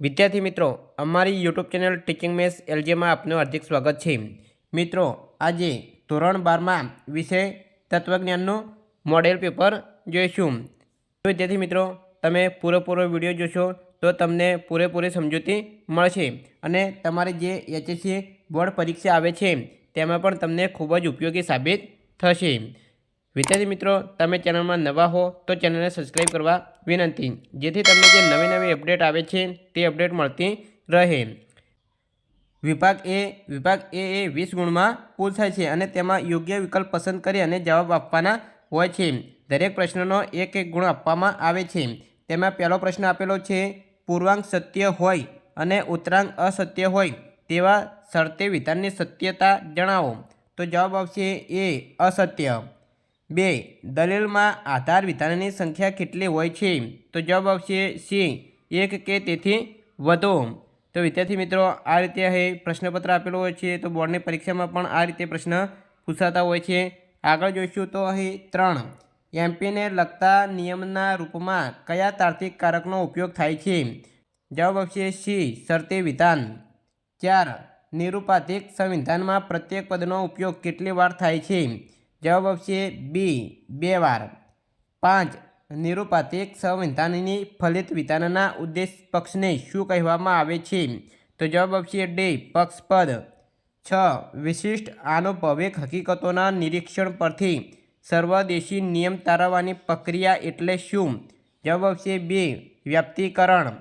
વિદ્યાર્થી મિત્રો, અમારી યુટ્યુબ ચેનલ ટીચિંગ મેસ એલજીમાં આપનું હાર્દિક સ્વાગત છે. મિત્રો, આજે ધોરણ બારમાં વિષય તત્વજ્ઞાનનું મોડેલ પેપર જોઈશું. તો વિદ્યાર્થી મિત્રો, તમે પૂરેપૂરો વીડિયો જોશો તો તમને પૂરેપૂરી સમજૂતી મળશે અને તમારી જે એચએસસી બોર્ડ પરીક્ષા આવે છે, તેમાં પણ તમને ખૂબ જ ઉપયોગી સાબિત થશે. વિદ્યાર્થી મિત્રો, તમે ચેનલમાં નવા હો તો ચેનલને સબસ્ક્રાઈબ કરવા વિનંતી. જેથી તમને જે નવી નવી અપડેટ આવે છે, તે અપડેટ મળતી રહે. વિભાગ એ વિભાગ એ એ વીસ ગુણમાં પૂછાય છે અને તેમાં યોગ્ય વિકલ્પ પસંદ કરી અને જવાબ આપવાના હોય છે. દરેક પ્રશ્નનો એક એક ગુણ આપવામાં આવે છે. તેમાં પહેલો પ્રશ્ન આપેલો છે પૂર્વાંગ સત્ય હોય અને ઉત્તરાંગ અસત્ય હોય તેવા શરતે વિધાનની સત્યતા જણાવો. તો જવાબ આવશે, એ અસત્ય. બે, દલીલમાં આધાર વિધાનની સંખ્યા કેટલી હોય છે? તો જવાબ આવશે સી, એક કે તેથી વધુ. તો વિદ્યાર્થી મિત્રો, આ રીતે અહીં પ્રશ્નપત્ર આપેલું હોય છે, તો બોર્ડની પરીક્ષામાં પણ આ રીતે પ્રશ્ન પૂછાતા હોય છે. આગળ જોઈશું તો અહીં ત્રણ. એમપીને લગતા નિયમના રૂપમાં કયા તાર્કિક કારકનો ઉપયોગ થાય છે? જવાબ આવશે સી, શરતી વિધાન. ચાર. નિરૂપાધિક સંવિધાનમાં પ્રત્યેક પદનો ઉપયોગ કેટલી વાર થાય છે? જવાબ આવશે બી. બે વાર. પાંચ. નિરૂપાતિક સંવિધાનની ફલિત વિધાનના ઉદ્દેશ પક્ષને શું કહેવામાં આવે છે? તો જવાબ આવશે ડી. પક્ષપદ. છ. વિશિષ્ટ આનુભવિક હકીકતોના નિરીક્ષણ પરથી સર્વદેશી નિયમ તારવવાની પ્રક્રિયા એટલે શું? જવાબ આવશે બે. વ્યાપ્તિકરણ.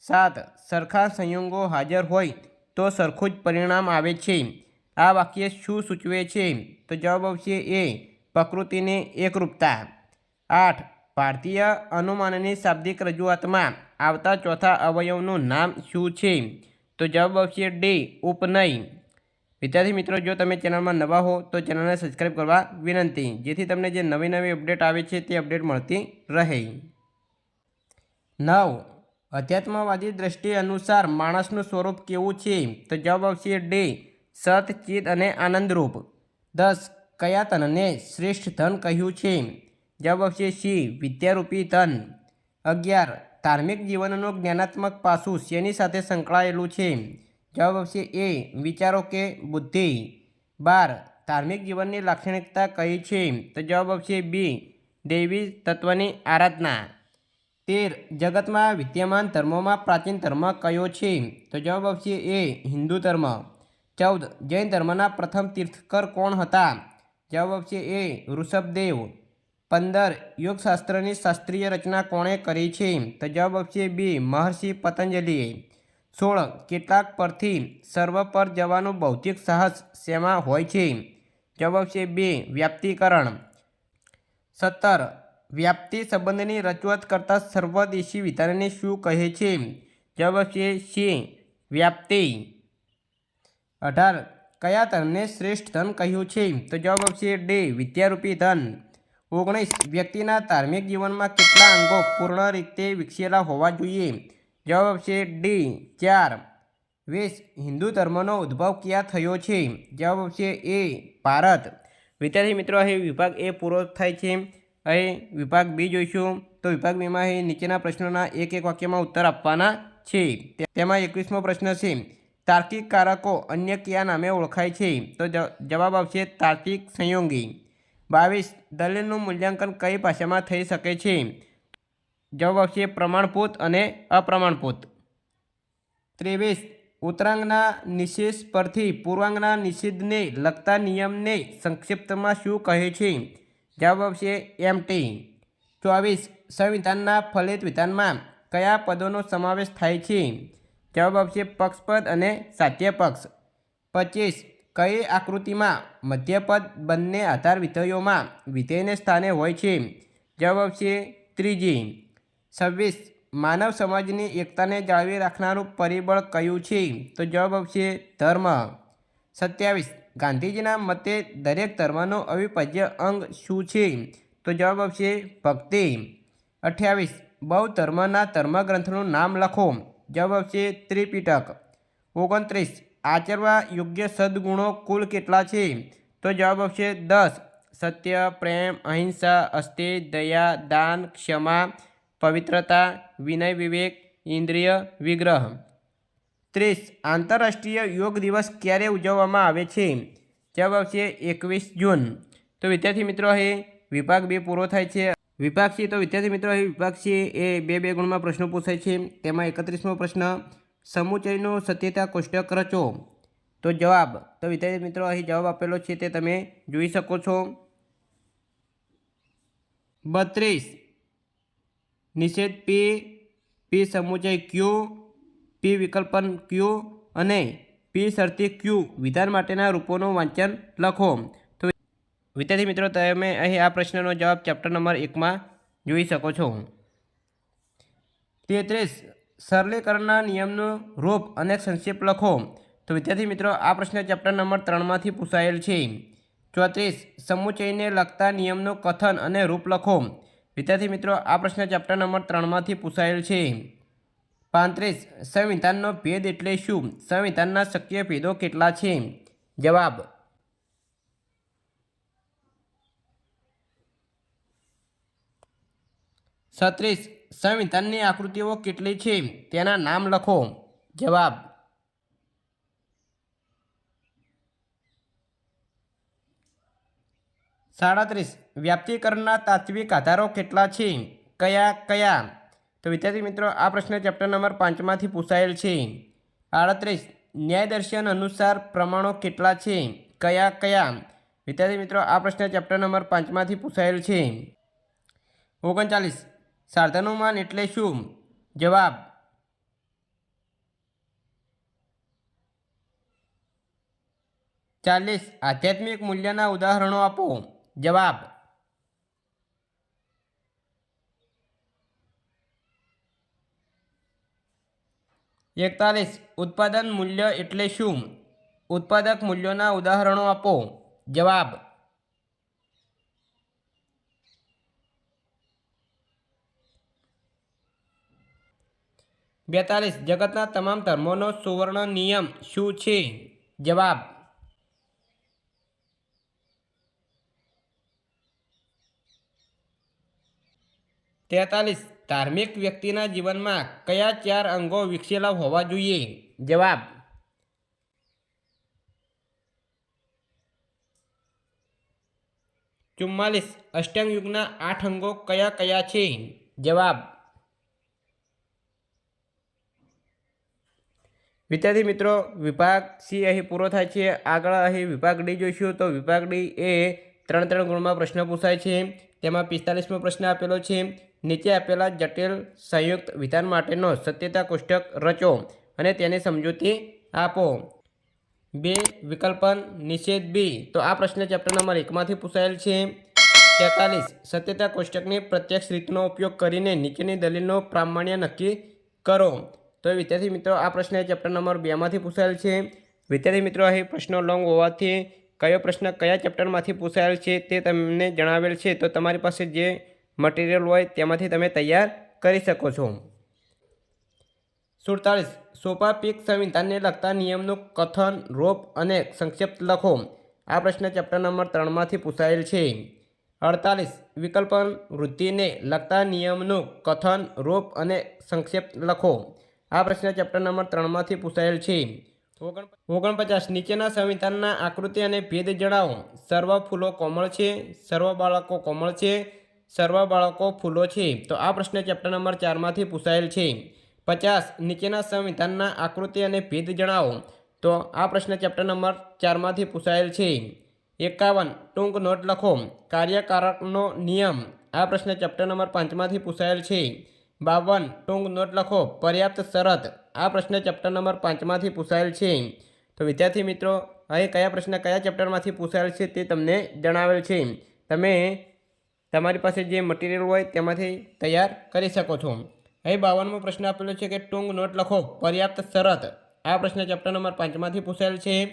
સાત. સરખા સંયોગો હાજર હોય તો સરખું જ પરિણામ આવે છે. આ વાક્ય શું સૂચવે છે? તો જવાબ આવશે એ, પ્રકૃતિની એકરૂપતા. આઠ, ભારતીય અનુમાનની શાબ્દિક રજૂઆતમાં આવતા ચોથા અવયવનું નામ શું છે? તો જવાબ આવશે ડી, ઉપનય. વિદ્યાર્થી મિત્રો, જો તમે ચેનલમાં નવા હો, તો ચેનલને સબસ્ક્રાઈબ કરવા વિનંતી. જેથી તમને જે નવી નવી અપડેટ આવે છે, તે અપડેટ મળતી રહે. નવ, અધ્યાત્મવાદી દ્રષ્ટિ અનુસાર માણસનું સ્વરૂપ કેવું છે? તો જવાબ આવશે ડી સત, ચિત્ત અને આનંદરૂપ. દસ કયા તનને શ્રેષ્ઠ ધન કહ્યું છે. જવાબ આવશે સી, વિદ્યારૂપી ધન. અગિયાર, ધાર્મિક જીવનનું જ્ઞાનાત્મક પાસું શેની સાથે સંકળાયેલું છે? જવાબ આવશે એ, વિચારો કે બુદ્ધિ. બાર, ધાર્મિક જીવનની લાક્ષણિકતા કઈ છે? તો જવાબ આવશે બી, દૈવી તત્વની આરાધના. તેર, જગતમાં વિદ્યમાન ધર્મોમાં પ્રાચીન ધર્મ કયો છે? તો જવાબ આવશે એ, હિન્દુ ધર્મ. ચૌદ. જૈન ધર્મના પ્રથમ તીર્થકર કોણ હતા? જવાબ છે એ ઋષભદેવ. પંદર. યોગશાસ્ત્રની શાસ્ત્રીય રચના કોણે કરી છે? તો જવાબ આવશે બી, મહર્ષિ પતંજલિએ. સોળ. કેટલાક પરથી સર્વ પર જવાનું ભૌતિક સાહસ શેમાં હોય છે? જવાબ છે બે, વ્યાપ્તિકરણ. સત્તર. વ્યાપ્તિ સંબંધની રજૂઆત કરતા સર્વદેશી વિધાનને શું કહે છે? જવાબ છે સી, વ્યાપ્તિ. અઢાર. કયા ધનને શ્રેષ્ઠ ધન કહ્યું છે? તો જવાબ આવશે ડે વિદ્યારૂપી ધન. ઓગણીસ. વ્યક્તિના ધાર્મિક જીવનમાં કેટલા અંગો પૂર્ણ રીતે વિકસેલા હોવા જોઈએ? જવાબ આવશે ડી ચાર. વીસ હિન્દુ ધર્મનો ઉદ્ભવ ક્યાં થયો છે? જવાબ આવશે એ ભારત. વિદ્યાર્થી મિત્રો, અહીં વિભાગ એ પૂરો થાય છે. અહીં વિભાગ બી જોઈશું. તો વિભાગ બીમાં અહીં નીચેના પ્રશ્નોના એક એક વાક્યમાં ઉત્તર આપવાના છે. તેમાં એકવીસમો પ્રશ્ન છે. તાર્કિક કારકો અન્ય કયા નામે ઓળખાય છે. તો જવાબ આવશે તાર્કિક સંયોગી. બાવીસ. દલીલનું મૂલ્યાંકન કઈ ભાષામાં થઈ શકે છે? જવાબ આવશે પ્રમાણભૂત અને અપ્રમાણભૂત. ત્રેવીસ. ઉત્તરાંગના નિષેધ પરથી પૂર્વાંગના નિષેધને લગતા નિયમને સંક્ષિપ્તમાં શું કહે છે? જવાબ આવશે એમ ટી. ચોવીસ. સંવિધાનના ફલિત વિધાનમાં કયા પદોનો સમાવેશ થાય છે? જવાબ આવશે પક્ષપદ અને સાચ્ય પક્ષ પચીસ. કઈ આકૃતિમાં મધ્યપદ બંને આધાર વિધેયોમાં વિધેયને સ્થાને હોય છે? જવાબ આવશે ત્રીજી. છવ્વીસ. માનવ સમાજની એકતાને જાળવી રાખનારું પરિબળ કયું છે? તો જવાબ આવશે ધર્મ. સત્યાવીસ. ગાંધીજીના મતે દરેક ધર્મનો અવિભાજ્ય અંગ શું છે? તો જવાબ આવશે ભક્તિ. અઠ્યાવીસ. બૌદ્ધ ધર્મના ધર્મગ્રંથનું નામ લખો. જવાબ આવશે ત્રિપિટક. ઓગણત્રીસ, આચરવા યોગ્ય સદગુણો કુલ કેટલા છે? તો જવાબ આવશે દસ, સત્ય, પ્રેમ, અહિંસા અસ્તે દયા, દાન, ક્ષમા, પવિત્રતા, વિનય, વિવેક, ઇન્દ્રિય, વિગ્રહ. ત્રીસ, આંતરરાષ્ટ્રીય યોગ દિવસ ક્યારે ઉજવવામાં આવે છે? જવાબ આવશે એકવીસ જૂન. તો વિદ્યાર્થી મિત્રો, અહીં વિભાગ બે પૂરો થાય છે. વિભાગ તો વિદ્યાર્થી મિત્રો, અહીં વિભાગ એ બે બે ગુણમાં પ્રશ્નો પૂછાય છે. તેમાં એકત્રીસમો પ્રશ્ન, સમુચયનો સત્યતા કોષ્ટક રચો. તો જવાબ, તો વિદ્યાર્થી મિત્રો, અહીં જવાબ આપેલો છે તે તમે જોઈ શકો છો. બત્રીસ. નિષેધ પી પી સમુચય ક્યુ પી વિકલ્પન ક્યુ અને પી શરતી ક્યુ વિધાન માટેના રૂપોનું વાંચન લખો. વિદ્યાર્થી મિત્રો, તમે અહીં આ પ્રશ્નનો જવાબ ચેપ્ટર નંબર એકમાં જોઈ શકો છો. તેત્રીસ, સરલીકરણના નિયમનું રૂપ અને સંક્ષેપ લખો. તો વિદ્યાર્થી મિત્રો, આ પ્રશ્ન ચેપ્ટર નંબર ત્રણમાંથી પૂછાયેલ છે. ચોત્રીસ, સમુચયને લગતા નિયમનું કથન અને રૂપ લખો. વિદ્યાર્થી મિત્રો, આ પ્રશ્ન ચેપ્ટર નંબર ત્રણમાંથી પૂછાયેલ છે. પાંત્રીસ, સંવિધાનનો ભેદ એટલે શું? સંવિધાનના શક્ય ભેદો કેટલા છે? જવાબ છત્રીસ. સંવિધાનની આકૃતિઓ કેટલી છે? તેના નામ લખો. જવાબ. સાડત્રીસ. વ્યાપ્તિકરણના તાત્વિક આધારો કેટલા છે? કયા કયા? તો વિદ્યાર્થી મિત્રો, આ પ્રશ્ન ચેપ્ટર નંબર પાંચમાંથી પૂછાયેલ છે. આડત્રીસ. ન્યાયદર્શન અનુસાર પ્રમાણો કેટલા છે? કયા કયા? વિદ્યાર્થી મિત્રો, આ પ્રશ્ન ચેપ્ટર નંબર પાંચમાંથી પૂછાયેલ છે. ઓગણચાલીસ. સાધનોમાન એટલે શું? જવાબ. ચાલીસ. આધ્યાત્મિક મૂલ્યના ઉદાહરણો આપો. જવાબ. એકતાલીસ. ઉત્પાદન મૂલ્ય એટલે શું? ઉત્પાદક મૂલ્યોના ઉદાહરણો આપો. જવાબ. બેતાલીસ. જગતના તમામ ધર્મોનો સુવર્ણ નિયમ શું છે? જવાબ. તેતાલીસ. ધાર્મિક વ્યક્તિના જીવનમાં કયા ચાર અંગો વિકસેલા હોવા જોઈએ? જવાબ. ચુમ્માલીસ. અષ્ટાંગ યુગના આઠ અંગો કયા કયા છે? જવાબ. વિદ્યાર્થી મિત્રો, વિભાગ સી અહીં પૂરો થાય છે. આગળ અહીં વિભાગ ડી જોઈશું. તો વિભાગ ડી એ ત્રણ ત્રણ ગુણમાં પ્રશ્ન પૂછાય છે. તેમાં પિસ્તાલીસમો પ્રશ્ન આપેલો છે. નીચે આપેલા જટિલ સંયુક્ત વિધાન માટેનો સત્યતા કોષ્ટક રચો અને તેને સમજૂતી આપો. બે, વિકલ્પન નિષેધ બી. તો આ પ્રશ્ન ચેપ્ટર નંબર એકમાંથી પૂછાયેલ છે. તેતાલીસ, સત્યતા કોષ્ટકની પ્રત્યક્ષ રીતનો ઉપયોગ કરીને નીચેની દલીલનો પ્રામાણ્ય નક્કી કરો. તો વિદ્યાર્થી મિત્રો, આ પ્રશ્ન ચેપ્ટર નંબર બેમાંથી પૂછાયેલ છે. વિદ્યાર્થી મિત્રો, અહીં પ્રશ્નો લોંગ હોવાથી કયો પ્રશ્ન કયા ચેપ્ટરમાંથી પૂછાયેલ છે તે તમને જણાવેલ છે. તો તમારી પાસે જે મટીરિયલ હોય તેમાંથી તમે તૈયાર કરી શકો છો. સુડતાલીસ. સોપા પીક સંવિધાનને લગતા નિયમનું કથન, રોપ અને સંક્ષિપ્ત લખો. આ પ્રશ્ન ચેપ્ટર નંબર ત્રણમાંથી પૂછાયેલ છે. અડતાલીસ. વિકલ્પન વૃદ્ધિને લગતા નિયમનું કથન, રોપ અને સંક્ષિપ્ત લખો. આ પ્રશ્ન ચેપ્ટર નંબર ત્રણમાંથી પૂછાયેલ છે. ઓગણપચાસ નીચેના સંવિધાનના આકૃતિ અને ભેદ જણાવો. સર્વ ફૂલો કોમળ છે, સર્વ બાળકો કોમળ છે, સર્વ બાળકો ફૂલો છે. તો આ પ્રશ્ન ચેપ્ટર નંબર ચારમાંથી પૂછાયેલ છે. પચાસ નીચેના સંવિધાનના આકૃતિ અને ભેદ જણાવો. તો આ પ્રશ્ન ચેપ્ટર નંબર ચારમાંથી પૂછાયેલ છે. એકાવન ટૂંક નોટ લખો. કાર્યકારકનો નિયમ. આ પ્રશ્ન ચેપ્ટર નંબર પાંચમાંથી પૂછાયેલ છે. બાવન, ટૂંક નોટ લખો. પર્યાપ્ત શરત. આ પ્રશ્ન ચેપ્ટર નંબર પાંચમાંથી પૂછાયેલ છે. તો વિદ્યાર્થી મિત્રો, અહીં કયા પ્રશ્ન કયા ચેપ્ટરમાંથી પૂછાયેલ છે તે તમને જણાવેલ છે. તમે તમારી પાસે જે મટીરિયલ હોય તેમાંથી તૈયાર કરી શકો છો. અહીં બાવનમો પ્રશ્ન આપેલો છે કે ટૂંક નોટ લખો. પર્યાપ્ત શરત. આ પ્રશ્ન ચેપ્ટર નંબર પાંચમાંથી પૂછાયેલ છે.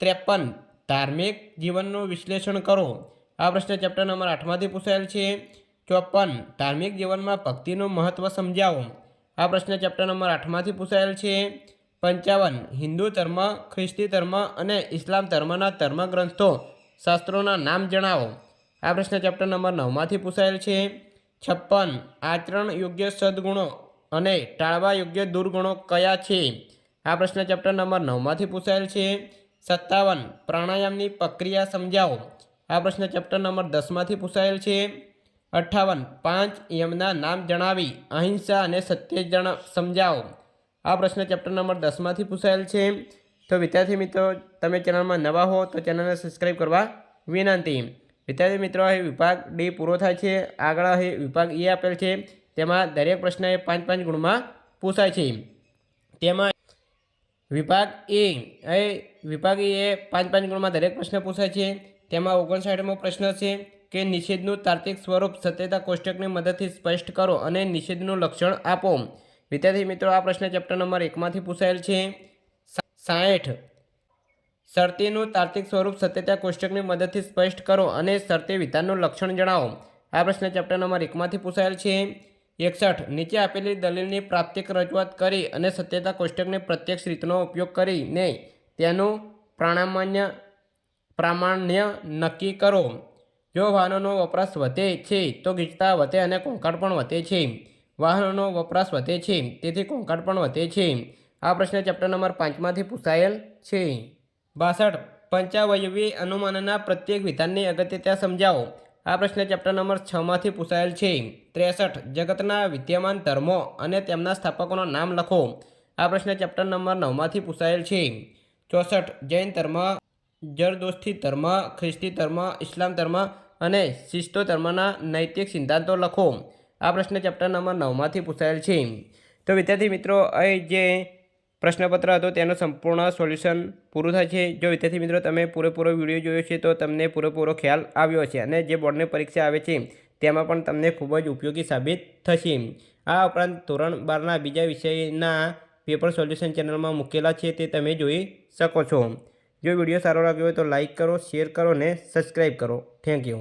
ત્રેપન, ધાર્મિક જીવનનું વિશ્લેષણ કરો. આ પ્રશ્ન ચેપ્ટર નંબર આઠમાંથી પૂછાયેલ છે. ચોપન, ધાર્મિક જીવનમાં ભક્તિનું મહત્ત્વ સમજાવો. આ પ્રશ્ન ચેપ્ટર નંબર આઠમાંથી પૂછાયેલ છે. પંચાવન, હિન્દુ ધર્મ, ખ્રિસ્તી ધર્મ અને ઇસ્લામ ધર્મના ધર્મગ્રંથો શાસ્ત્રોના નામ જણાવો. આ પ્રશ્ન ચેપ્ટર નંબર નવમાંથી પૂછાયેલ છે. છપ્પન, આચરણ યોગ્ય સદગુણો અને ટાળવા યોગ્ય દુર્ગુણો કયા છે? આ પ્રશ્ન ચેપ્ટર નંબર નવમાંથી પૂછાયેલ છે. સત્તાવન, પ્રાણાયામની પ્રક્રિયા સમજાવો. આ પ્રશ્ન ચેપ્ટર નંબર દસમાંથી પૂછાયેલ છે. અઠ્ઠાવન, પાંચ યમના નામ જણાવી, અહિંસા અને સત્ય જણ સમજાવો. આ પ્રશ્ન ચેપ્ટર નંબર દસમાંથી પૂછાયેલ છે. તો વિદ્યાર્થી મિત્રો, તમે ચેનલમાં નવા હો તો ચેનલને સબસ્ક્રાઈબ કરવા વિનંતી. વિદ્યાર્થી મિત્રો, અહીં વિભાગ ડી પૂરો થાય છે. આગળ અહીં વિભાગ એ આપેલ છે. તેમાં દરેક પ્રશ્ન એ પાંચ પાંચ ગુણમાં પૂછાય છે. તેમાં વિભાગ એ એ વિભાગ એ પાંચ પાંચ ગુણમાં દરેક પ્રશ્ન પૂછાય છે. તેમાં ઓગણસાઠમો પ્રશ્ન છે. કે નિષેધનું તાર્કિક સ્વરૂપ સત્યતા કોષ્ટકની મદદથી સ્પષ્ટ કરો અને નિષેધનું લક્ષણ આપો. વિદ્યાર્થી મિત્રો, આ પ્રશ્ન ચેપ્ટર નંબર એકમાંથી પૂછાયેલ છે. સાઠ. શરતીનું તાર્કિક સ્વરૂપ સત્યતા કોષ્ટકની મદદથી સ્પષ્ટ કરો અને શરતી વિધાનનું લક્ષણ જણાવો. આ પ્રશ્ન ચેપ્ટર નંબર એકમાંથી પૂછાયેલ છે. એકસઠ. નીચે આપેલી દલીલની પ્રાપ્તિક રજૂઆત કરી અને સત્યતા કોષ્ટકની પ્રત્યક્ષ રીતનો ઉપયોગ કરીને તેનું પ્રાણામાન્ય પ્રામાણ્ય નક્કી કરો. જો વાહનોનો વપરાશ વધે છે, તો ગીચતા વધે અને કોંકાડ પણ વધે છે. વાહનોનો વપરાશ વધે છે, તેથી કોંકાડ પણ વધે છે. આ પ્રશ્ન ચેપ્ટર નંબર પાંચમાંથી પૂછાયેલ છે. બાસઠ. પંચાવયવી અનુમાનના પ્રત્યેક વિધાનની અગત્યતા સમજાવો. આ પ્રશ્ન ચેપ્ટર નંબર છમાંથી પૂછાયેલ છે. ત્રેસઠ. જગતના વિદ્યમાન ધર્મો અને તેમના સ્થાપકોનો નામ લખો. આ પ્રશ્ન ચેપ્ટર નંબર નવમાંથી પૂછાયેલ છે. ચોસઠ. જૈન ધર્મ, જરદોસ્તી ધર્મ, ખ્રિસ્તી ધર્મ, ઇસ્લામ ધર્મ અને શિસ્તો ધર્મના નૈતિક સિદ્ધાંતો લખો. આ પ્રશ્ન ચેપ્ટર નંબર નવમાંથી પૂછાયેલ છે. તો વિદ્યાર્થી મિત્રો, અહીં જે પ્રશ્નપત્ર હતો તેનું સંપૂર્ણ સોલ્યુશન પૂરું થાય છે. જો વિદ્યાર્થી મિત્રો તમે પૂરેપૂરો વીડિયો જોયો છે, તો તમને પૂરેપૂરો ખ્યાલ આવ્યો છે અને જે બોર્ડની પરીક્ષા આવે છે, તેમાં પણ તમને ખૂબ જ ઉપયોગી સાબિત થશે. આ ઉપરાંત ધોરણ બારના બીજા વિષયના પેપર સોલ્યુશન ચેનલમાં મૂકેલા છે, તે તમે જોઈ શકો છો. જો વીડિયો સારો લાગ્યો હોય તો લાઇક કરો, શેર કરો ને સબસ્ક્રાઈબ કરો. Thank you.